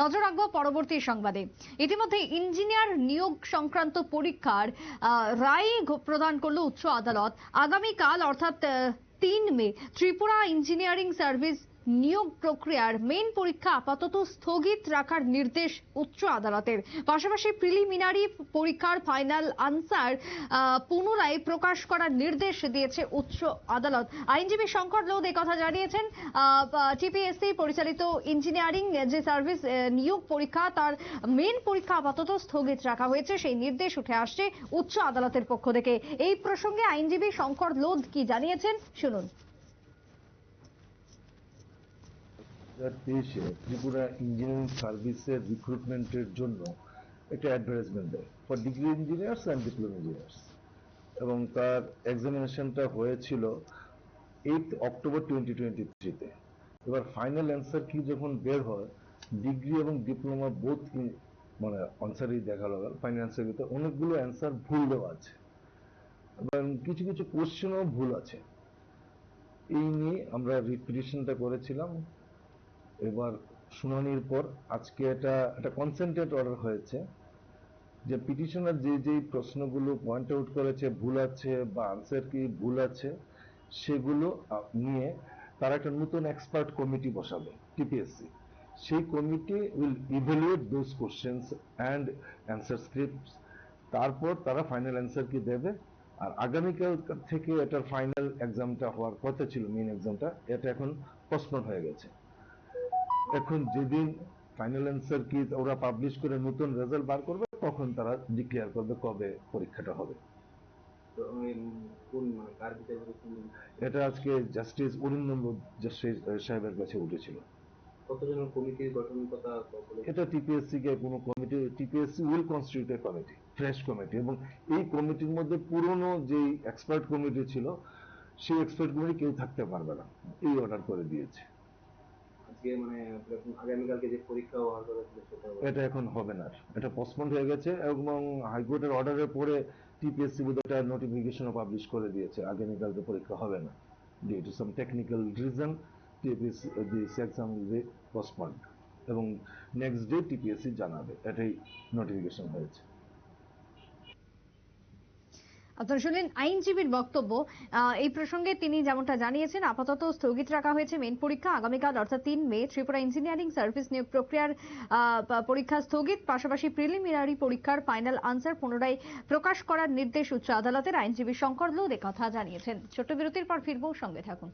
নজর রাখব পরবর্তী সংবাদে। ইতিমধ্যে ইঞ্জিনিয়ার নিয়োগ সংক্রান্ত পরীক্ষার রায় প্রদান করল উচ্চ আদালত। আগামীকাল, অর্থাৎ তিন মে, ত্রিপুরা ইঞ্জিনিয়ারিং সার্ভিস নিয়োগ প্রক্রিয়ার মেন পরীক্ষা আপাতত স্থগিত রাখার নির্দেশ উচ্চ আদালতের। পাশাপাশি প্রিলিমিনারি পরীক্ষার ফাইনাল আনসার পুনরায় প্রকাশ করার নির্দেশ দিয়েছে উচ্চ আদালত। আইনজীবী শঙ্কর লোদ কথা জানিয়েছেন টিপিএসসি পরিচালিত ইঞ্জিনিয়ারিং যে সার্ভিস নিয়োগ পরীক্ষা, তার মেন পরীক্ষা আপাতত স্থগিত রাখা হয়েছে, সেই নির্দেশ উঠে আসছে উচ্চ আদালতের পক্ষ থেকে। এই প্রসঙ্গে আইনজীবী শঙ্কর লোদ কি জানিয়েছেন, শুনুন। হাজার তেইশে ত্রিপুরা ইঞ্জিনিয়ারিং সার্ভিসের রিক্রুটমেন্টের জন্য একটা অ্যাডভার্টাইজমেন্ট দেয় for degree engineers and diploma engineers এবং তার এক্সামিনেশনটা হয়েছিল এইট অক্টোবর টোয়েন্টি টোয়েন্টি থ্রিতে এবার ফাইনাল অ্যান্সার কি যখন বের হয় ডিগ্রি এবং ডিপ্লোমা বোথ মানে আনসারই দেখাল ফাইনাল অ্যান্সার ভিতরে অনেকগুলো অ্যান্সার ভুল দেওয়া আছে। এবং কিছু কিছু কোশ্চেনও ভুল আছে। এই নিয়ে আমরা রিপিটিশনটা করেছিলাম। এবার শুনানির পর আজকে এটা, একটা কনসেন্ট্রেট অর্ডার হয়েছে, যে পিটিশনার যে যেই প্রশ্নগুলো পয়েন্ট আউট করেছে, ভুল আছে বা আনসার কি ভুল আছে, সেগুলো নিয়ে তারা একটা নতুন এক্সপার্ট কমিটি বসাবে টিপিএসসি সেই committee will evaluate those questions and answer scripts তারপর তারা ফাইনাল অ্যান্সার কি দেবে, আর আগামীকাল থেকে এটার ফাইনাল এক্সামটা হওয়ার কথা ছিল মেইন এক্সামটা এটা এখন পোস্টপোন হয়ে গেছে। এখন যেদিন ফাইনাল অ্যান্সার কি ওরা পাবলিশ করে নতুন রেজাল্ট বার করবে তখন তারা ডিক্লেয়ার করবে কবে পরীক্ষাটা হবে। এটা আজকে জাস্টিস অরিন্দম জাস্টিস সাহেবের কাছে উঠেছিল। কতজনের কমিটির গঠন কথা এটা টিপিএসসি কে কোনো committee TPSC will constitute a committee fresh committee এবং এই কমিটির মধ্যে পুরনো যে এক্সপার্ট কমিটি ছিল সেই এক্সপার্ট কমিটি কেউ থাকতে পারবে না। এই অর্ডার করে দিয়েছে। আজকে মানে আগামীকালকে যে পরীক্ষা হওয়ার কথা ছিল সেটা এটা এখন হবে না। এটা পোস্টপন্ড হয়ে গেছে এবং হাইকোর্টের অর্ডারের পরে টিপিএসসি বোধ একটা নোটিফিকেশনও পাবলিশ করে দিয়েছে। আগামীকালকে পরীক্ষা হবে না। Due to some technical reason TPSC exam postponed এবং নেক্সট ডে টিপিএসসি জানাবে। এটাই নোটিফিকেশন হয়েছে। আপনারা শুনলেন আইনজীবীর বক্তব্য। এই প্রসঙ্গে তিনি যেমনটা জানিয়েছেন, আপাতত স্থগিত রাখা হয়েছে মেন পরীক্ষা আগামীকাল, অর্থাৎ তিন মে, ত্রিপুরা ইঞ্জিনিয়ারিং সার্ভিস নিয়োগ প্রক্রিয়ার পরীক্ষা স্থগিত। পাশাপাশি প্রিলিমিনারি পরীক্ষার ফাইনাল আনসার পুনরায় প্রকাশ করার নির্দেশ উচ্চ আদালতের আইনজীবী শঙ্কর লোদ কথা জানিয়েছেন। ছোট্ট বিরতির পর ফিরবো, সঙ্গে থাকুন।